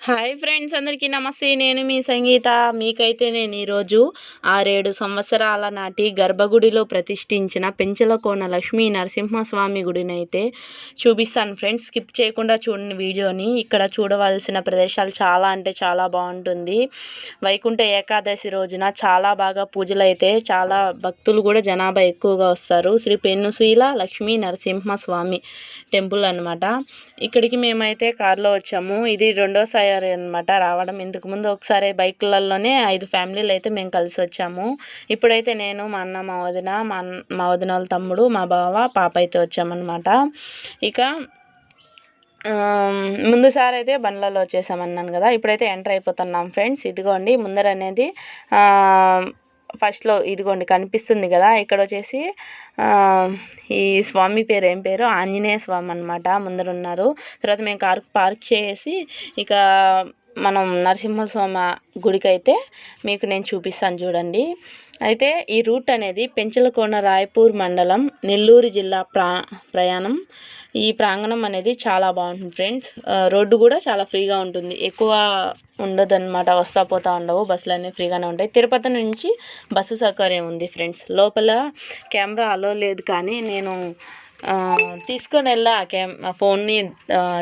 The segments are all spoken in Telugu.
హాయ్ ఫ్రెండ్స్ అందరికీ నమస్తే. నేను మీ సంగీత. మీకైతే నేను ఈరోజు ఆరేడు సంవత్సరాల నాటి గర్భగుడిలో ప్రతిష్ఠించిన పెంచలకోన లక్ష్మీ నరసింహస్వామి గుడిని అయితే చూపిస్తాను ఫ్రెండ్స్. స్కిప్ చేయకుండా చూడండి వీడియోని. ఇక్కడ చూడవలసిన ప్రదేశాలు చాలా అంటే చాలా బాగుంటుంది. వైకుంఠ ఏకాదశి రోజున చాలా బాగా పూజలు అయితే చాలా భక్తులు కూడా జనాభా ఎక్కువగా వస్తారు. శ్రీ పెన్నుశీల లక్ష్మీ నరసింహస్వామి టెంపుల్ అనమాట ఇక్కడికి మేమైతే కారులో వచ్చాము. ఇది రెండోసారి అనమాట రావడం ఇంతకు ముందు ఒకసారి బైక్లలోనే ఐదు ఫ్యామిలీలు అయితే మేము కలిసి వచ్చాము. ఇప్పుడైతే నేను మా అన్న మా వదిన మా మా వదిన వాళ్ళ తమ్ముడు మా బావ పాప అయితే వచ్చామన్నమాట. ఇక ముందుసారి అయితే బండ్లలో వచ్చేసామన్నాను కదా. ఇప్పుడైతే ఎంటర్ అయిపోతున్నాం ఫ్రెండ్స్. ఇదిగోండి ముందర అనేది ఫస్ట్లో ఇదిగోండి కనిపిస్తుంది కదా ఇక్కడ వచ్చేసి ఈ స్వామి పేరు ఏం పేరు? ఆంజనేయ స్వామి అనమాట ముందరున్నారు. తర్వాత మేము కార్ పార్క్ చేసి ఇక మనం నరసింహస్వామి గుడికి అయితే మీకు నేను చూపిస్తాను చూడండి. అయితే ఈ రూట్ అనేది పెంచలకోన రాయపూర్ మండలం నెల్లూరు జిల్లా ప్రా ప్రయాణం. ఈ ప్రాంగణం అనేది చాలా బాగుంటుంది ఫ్రెండ్స్. రోడ్డు కూడా చాలా ఫ్రీగా ఉంటుంది. ఎక్కువ ఉండదు అనమాట వస్తా పోతా ఉండవు. బస్సులు అన్నీ ఫ్రీగానే ఉంటాయి. తిరుపతి నుంచి బస్సు సౌకర్యం ఉంది ఫ్రెండ్స్. లోపల కెమెరా అలో లేదు కానీ నేను తీసుకొని వెళ్ళా కెమ్ ఫోన్ని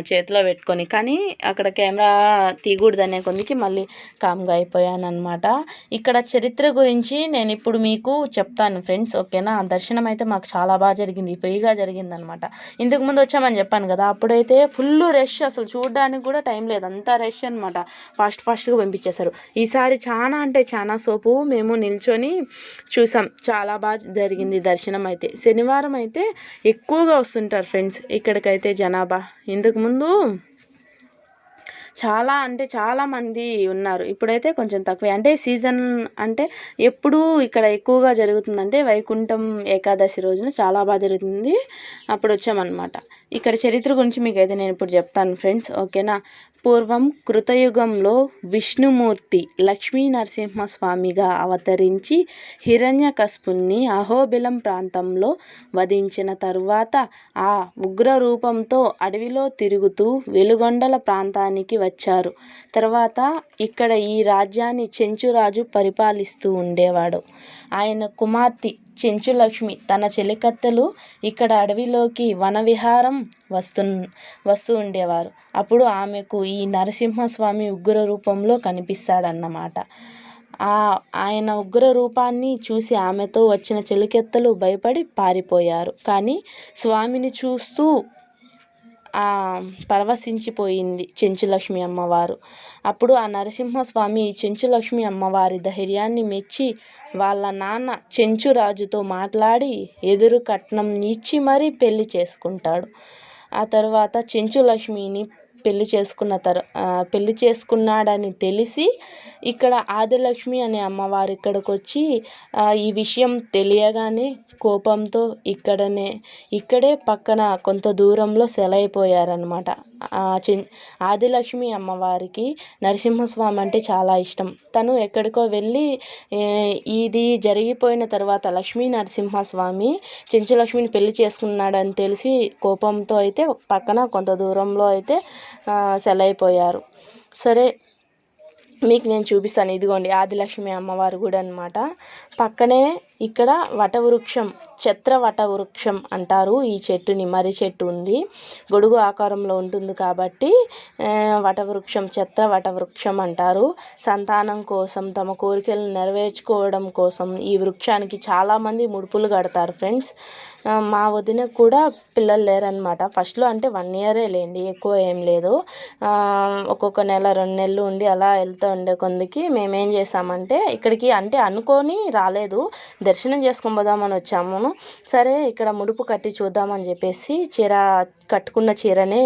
చేతిలో పెట్టుకొని. కానీ అక్కడ కెమెరా తీయకూడదు అనే కొందికి మళ్ళీ కామ్గా అయిపోయాను అనమాట ఇక్కడ చరిత్ర గురించి నేను ఇప్పుడు మీకు చెప్తాను ఫ్రెండ్స్ ఓకేనా? దర్శనం అయితే మాకు చాలా బాగా జరిగింది ఫ్రీగా జరిగింది అనమాట ఇంతకు ముందు వచ్చామని చెప్పాను కదా అప్పుడైతే ఫుల్ రష్ అసలు చూడడానికి కూడా టైం లేదు అంతా రష్ అనమాట ఫాస్ట్ ఫాస్ట్గా పంపించేశారు. ఈసారి చాలా అంటే చాలా సోపు మేము నిల్చొని చూసాం. చాలా బాగా జరిగింది దర్శనం అయితే. శనివారం అయితే ఎక్కువ ఎక్కువగా వస్తుంటారు ఫ్రెండ్స్ ఇక్కడికైతే జనాభా. ఇంతకుముందు చాలా అంటే చాలామంది ఉన్నారు. ఇప్పుడైతే కొంచెం తక్కువే. అంటే సీజన్ అంటే ఎప్పుడు ఇక్కడ ఎక్కువగా జరుగుతుందంటే వైకుంఠం ఏకాదశి రోజున చాలా బాగా జరుగుతుంది. అప్పుడు వచ్చామన్నమాట. ఇక్కడ చరిత్ర గురించి మీకు అయితే నేను ఇప్పుడు చెప్తాను ఫ్రెండ్స్. ఓకేనా? పూర్వం కృతయుగంలో విష్ణుమూర్తి లక్ష్మీ నరసింహస్వామిగా అవతరించి హిరణ్యకస్పుని అహోబిలం ప్రాంతంలో వధించిన తరువాత ఆ ఉగ్రరూపంతో అడవిలో తిరుగుతూ వెలుగొండల ప్రాంతానికి వచ్చారు. తర్వాత ఇక్కడ ఈ రాజ్యాన్ని చెంచురాజు పరిపాలిస్తూ ఉండేవాడు. ఆయన కుమార్తె చెంచులక్ష్మి తన చెలికత్తెలు ఇక్కడ అడవిలోకి వనవిహారం వస్తు వస్తూ ఉండేవారు. అప్పుడు ఆమెకు ఈ నరసింహస్వామి ఉగ్ర రూపంలో కనిపిస్తాడన్నమాట. ఆయన ఉగ్ర రూపాన్ని చూసి ఆమెతో వచ్చిన చెలికెత్తలు భయపడి పారిపోయారు. కానీ స్వామిని చూస్తూ పరవశించిపోయింది చెంచులక్ష్మి అమ్మవారు. అప్పుడు ఆ నరసింహస్వామి చెంచులక్ష్మి అమ్మవారి ధైర్యాన్ని మెచ్చి వాళ్ళ నాన్న చెంచురాజుతో మాట్లాడి ఎదురు కట్నం ఇచ్చి మరీ పెళ్ళి చేసుకుంటాడు. ఆ తర్వాత చెంచులక్ష్మిని పెళ్ళి చేసుకున్న తర్ పెళ్ళి చేసుకున్నాడని తెలిసి ఇక్కడ ఆదిలక్ష్మి అనే అమ్మవారు ఇక్కడికి వచ్చి ఈ విషయం తెలియగానే కోపంతో ఇక్కడనే ఇక్కడే పక్కన కొంత దూరంలో సెలైపోయారనమాట ఆదిలక్ష్మి అమ్మవారికి నరసింహస్వామి అంటే చాలా ఇష్టం. తను ఎక్కడికో వెళ్ళి ఇది జరిగిపోయిన తర్వాత లక్ష్మీ నరసింహస్వామి చెంచులక్ష్మిని పెళ్ళి చేసుకున్నాడని తెలిసి కోపంతో అయితే పక్కన కొంత దూరంలో అయితే సెలైపోయారు. సరే మీకు నేను చూపిస్తాను. ఇదిగోండి ఆదిలక్ష్మి అమ్మవారి గుడి అనమాట పక్కనే ఇక్కడ వటవృక్షం ఛత్ర వటవృక్షం అంటారు. ఈ చెట్టుని మర్రి చెట్టు ఉంది. గొడుగు ఆకారంలో ఉంటుంది కాబట్టి వటవృక్షం ఛత్ర వటవృక్షం అంటారు. సంతానం కోసం తమ కోరికలను నెరవేర్చుకోవడం కోసం ఈ వృక్షానికి చాలామంది ముడుపులు కడతారు ఫ్రెండ్స్. మా వదిన కూడా పిల్లలు లేరనమాట ఫస్ట్లో అంటే వన్ ఇయరే లేండి ఎక్కువ ఏం లేదు. ఒక్కొక్క నెల రెండు నెలలు ఉండి అలా వెళ్తూ ఉండే కొందికి మేమేం చేసామంటే ఇక్కడికి అంటే అనుకొని రాలేదు దర్శనం చేసుకొని పోదామని వచ్చాము. సరే ఇక్కడ ముడుపు కట్టి చూద్దామని చెప్పేసి చీర కట్టుకున్న చీరనే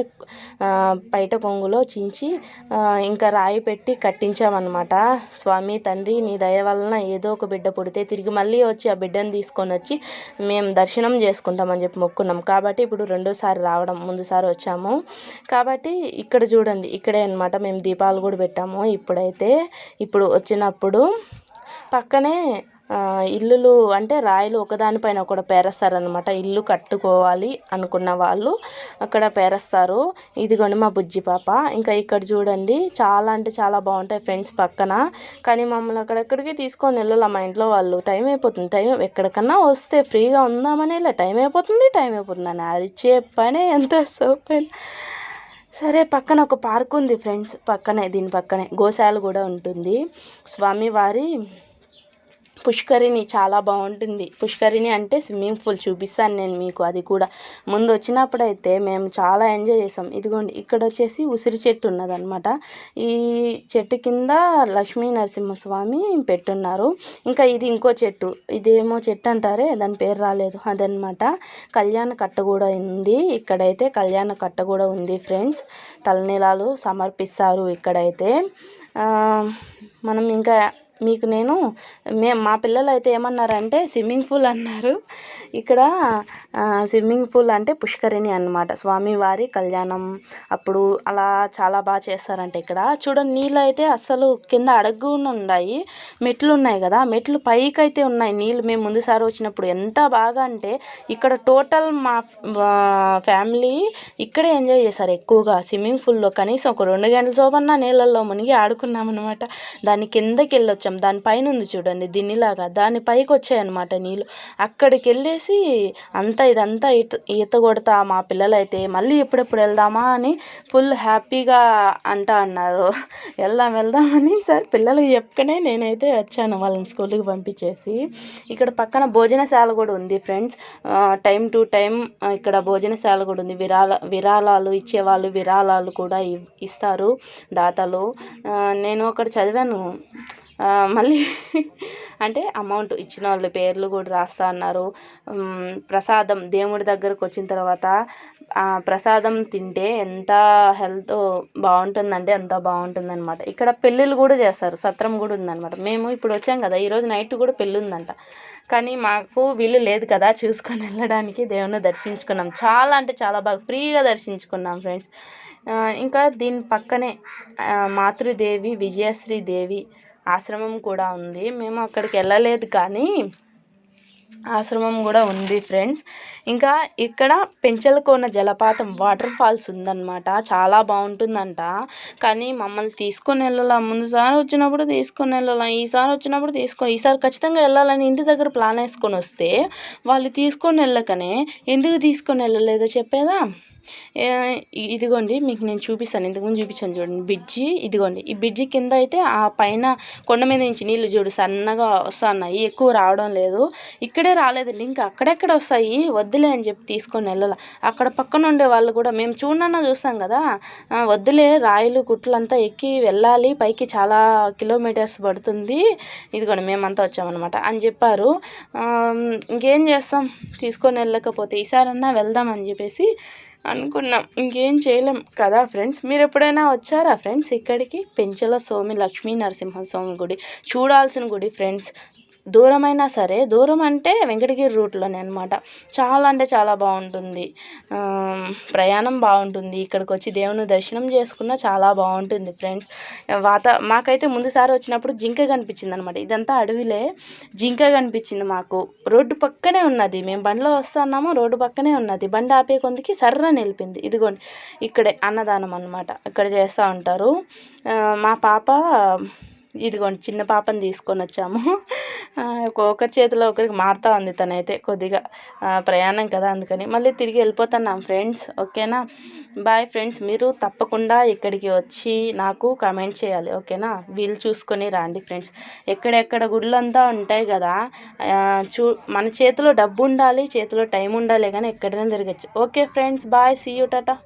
బయట కొంగులో చించి ఇంకా రాయి పెట్టి కట్టించామన్నమాట. స్వామి తండ్రి నీ దయ వలన ఏదో ఒక బిడ్డ పుడితే తిరిగి మళ్ళీ వచ్చి ఆ బిడ్డను తీసుకొని వచ్చి మేము దర్శనం చేసుకుంటామని చెప్పి మొక్కున్నాం. కాబట్టి ఇప్పుడు రెండోసారి రావడం ముందుసారి వచ్చాము. కాబట్టి ఇక్కడ చూడండి ఇక్కడే అనమాట మేము దీపాలు కూడా పెట్టాము. ఇప్పుడైతే అయితే ఇప్పుడు వచ్చినప్పుడు పక్కనే ఇల్లులు అంటే రాయిలు ఒకదానిపైన ఒకటి పేరుస్తారనమాట ఇల్లు కట్టుకోవాలి అనుకున్న వాళ్ళు అక్కడ పేరేస్తారు. ఇదిగోండి మా బుజ్జి పాప. ఇంకా ఇక్కడ చూడండి చాలా అంటే చాలా బాగుంటాయి ఫ్రెండ్స్ పక్కన. కానీ మమ్మల్ని అక్కడెక్కడికి తీసుకొని వెళ్ళాలి. మా ఇంట్లో వాళ్ళు టైం అయిపోతుంది. టైం ఎక్కడికన్నా వస్తే ఫ్రీగా ఉందామని ఇలా టైం అయిపోతుంది టైం అయిపోతుంది అని అరిచే పనే. ఎంత సోపైన? సరే పక్కన ఒక పార్క్ ఉంది ఫ్రెండ్స్. పక్కనే దీని పక్కనే గోశాల కూడా ఉంటుంది. స్వామివారి పుష్కరిణి చాలా బాగుంటుంది. పుష్కరిణి అంటే స్విమ్మింగ్ పూల్ చూపిస్తాను నేను మీకు. అది కూడా ముందు వచ్చినప్పుడైతే మేము చాలా ఎంజాయ్ చేసాం. ఇదిగోండి ఇక్కడ వచ్చేసి ఉసిరి చెట్టు ఉన్నదనమాట ఈ చెట్టు కింద లక్ష్మీ నరసింహస్వామి పెట్టున్నారు. ఇంకా ఇది ఇంకో చెట్టు. ఇదేమో చెట్టు అంటారే దాని పేరు రాలేదు. అదనమాట కళ్యాణ కట్ట కూడా ఉంది. ఇక్కడైతే కళ్యాణ కట్ట కూడా ఉంది ఫ్రెండ్స్. తలనీలాలు సమర్పిస్తారు ఇక్కడైతే. మనం ఇంకా మీకు నేను మే మా పిల్లలు అయితే ఏమన్నారంటే స్విమ్మింగ్ పూల్ అన్నారు. ఇక్కడ స్విమ్మింగ్ పూల్ అంటే పుష్కరిణి అనమాట స్వామివారి కళ్యాణం అప్పుడు అలా చాలా బాగా చేస్తారంట ఇక్కడ. చూడండి నీళ్ళు అయితే అస్సలు కింద అడుగు ఉన్నాయి మెట్లు ఉన్నాయి కదా మెట్లు పైకి అయితే ఉన్నాయి. నీళ్ళు మేము ముందుసారి వచ్చినప్పుడు ఎంత బాగా అంటే ఇక్కడ టోటల్ మా ఫ్యామిలీ ఇక్కడే ఎంజాయ్ చేశారు ఎక్కువగా. స్విమ్మింగ్ పూల్లో కనీసం ఒక రెండు గంటల సోపన్నా నీళ్ళల్లో మునిగి ఆడుకున్నాం అనమాట దాని కిందకి వెళ్ళొచ్చాం. దాని దానిపైన ఉంది చూడండి దీనిలాగా దాని పైకి వచ్చాయన్నమాట నీళ్ళు. అక్కడికి వెళ్ళేసి అంతా ఇదంతా ఈత ఈత కొడతా మా పిల్లలైతే మళ్ళీ ఎప్పుడెప్పుడు వెళ్దామా అని ఫుల్ హ్యాపీగా అంటా అన్నారు. వెళ్దాం వెళ్దాం అని సార్ పిల్లలకి చెప్పకనే నేనైతే వచ్చాను వాళ్ళని స్కూల్కి పంపించేసి. ఇక్కడ పక్కన భోజనశాల కూడా ఉంది ఫ్రెండ్స్. టైం టు టైం ఇక్కడ భోజనశాల కూడా ఉంది. విరాళ విరాళాలు ఇచ్చేవాళ్ళు విరాళాలు కూడా ఇస్తారు దాతలు. నేను అక్కడ చదివాను. మళ్ళీ అంటే అమౌంట్ ఇచ్చిన వాళ్ళ పేర్లు కూడా రాస్తా అన్నారు. ప్రసాదం దేవుడి దగ్గరకు వచ్చిన తర్వాత ప్రసాదం తింటే ఎంత హెల్త్ బాగుంటుందంటే అంత బాగుంటుందన్నమాట. ఇక్కడ పెళ్ళిళ్ళు కూడా చేస్తారు సత్రం కూడా ఉందన్నమాట. మేము ఇప్పుడు వచ్చాం కదా ఈరోజు నైట్ కూడా పెళ్ళి ఉందంట. కానీ మాకు వీలు లేదు కదా చూసుకొని వెళ్ళడానికి దేవుని దర్శించుకున్నాం. చాలా అంటే చాలా బాగా ఫ్రీగా దర్శించుకున్నాం ఫ్రెండ్స్ ఇంకా దీని పక్కనే మాతృదేవి విజయశ్రీ దేవి ఆశ్రమం కూడా ఉంది. మేము అక్కడికి వెళ్ళలేదు కానీ ఆశ్రమం కూడా ఉంది ఫ్రెండ్స్ ఇంకా ఇక్కడ పెంచలకోన జలపాతం వాటర్ ఫాల్స్ ఉందన్నమాట. చాలా బాగుంటుందంట. కానీ మమ్మల్ని తీసుకొని వెళ్ళాల? ముందుసారి వచ్చినప్పుడు తీసుకొని వెళ్ళాల? ఈసారి వచ్చినప్పుడు తీసుకొని ఈసారి ఖచ్చితంగా వెళ్ళాలని ఇంటి దగ్గర ప్లాన్ వేసుకొని వస్తే వాళ్ళు తీసుకొని వెళ్ళకనే ఎందుకు తీసుకొని వెళ్ళలేదో చెప్పేదా? ఇదిగోండి మీకు నేను చూపిస్తాను. ఇంతకుముందు చూపించాను చూడండి. బ్రిడ్జి ఇదిగోండి. ఈ బ్రిడ్జి కింద అయితే ఆ పైన కొండ మీద నుంచి నీళ్ళు చూడు సన్నగా వస్తున్నాయి. ఎక్కువ రావడం లేదు. ఇక్కడే రాలేదండి. ఇంకా అక్కడెక్కడ వస్తాయి? వద్దులే అని చెప్పి తీసుకొని వెళ్ళాలి. అక్కడ పక్కన ఉండే వాళ్ళు కూడా మేము చూడన్నా చూస్తాం కదా. వద్దులే రాయిలు గుట్లంతా ఎక్కి వెళ్ళాలి. పైకి చాలా కిలోమీటర్స్ పడుతుంది. ఇదిగోండి మేమంతా వచ్చామన్నమాట అని చెప్పారు. ఇంకేం చేస్తాం? తీసుకొని వెళ్ళకపోతే ఈసారన్నా వెళ్దామని చెప్పేసి అనుకున్నాం. ఇంకేం చేయలేం కదా ఫ్రెండ్స్. మీరు ఎప్పుడైనా వచ్చారా ఫ్రెండ్స్ ఇక్కడికి? పెంచల స్వామి లక్ష్మీ నరసింహస్వామి గుడి. చూడాల్సిన గుడి ఫ్రెండ్స్. దూరమైనా సరే దూరం అంటే వెంకటగిరి రూట్లోనే అనమాట చాలా అంటే చాలా బాగుంటుంది. ప్రయాణం బాగుంటుంది. ఇక్కడికి వచ్చి దేవుని దర్శనం చేసుకున్న చాలా బాగుంటుంది ఫ్రెండ్స్. వాత మాకైతే ముందుసారి వచ్చినప్పుడు జింక కనిపించింది అనమాట ఇదంతా అడవిలే. జింక కనిపించింది మాకు. రోడ్డు పక్కనే ఉన్నది. మేము బండిలో వస్తున్నాము రోడ్డు పక్కనే ఉన్నది. బండి ఆపే కొందికి సర్ర నిలిపింది. ఇదిగోండి ఇక్కడే అన్నదానం అనమాట ఇక్కడ చేస్తూ ఉంటారు. మా పాప ఇదిగోండి చిన్న పాపని తీసుకొని వచ్చాము. ఒకరి చేతిలో ఒకరికి మారుతా ఉంది తనైతే కొద్దిగా. ప్రయాణం కదా అందుకని. మళ్ళీ తిరిగి వెళ్ళిపోతున్నాం ఫ్రెండ్స్ ఓకేనా? బాయ్ ఫ్రెండ్స్ మీరు తప్పకుండా ఇక్కడికి వచ్చి నాకు కమెంట్ చేయాలి ఓకేనా? వీలు చూసుకొని రండి ఫ్రెండ్స్. ఎక్కడెక్కడ గుళ్ళంతా ఉంటాయి కదా చూ మన చేతిలో డబ్బు ఉండాలి చేతిలో టైం ఉండాలి కానీ ఎక్కడైనా తిరగచ్చు. Okay friends bye see you tata.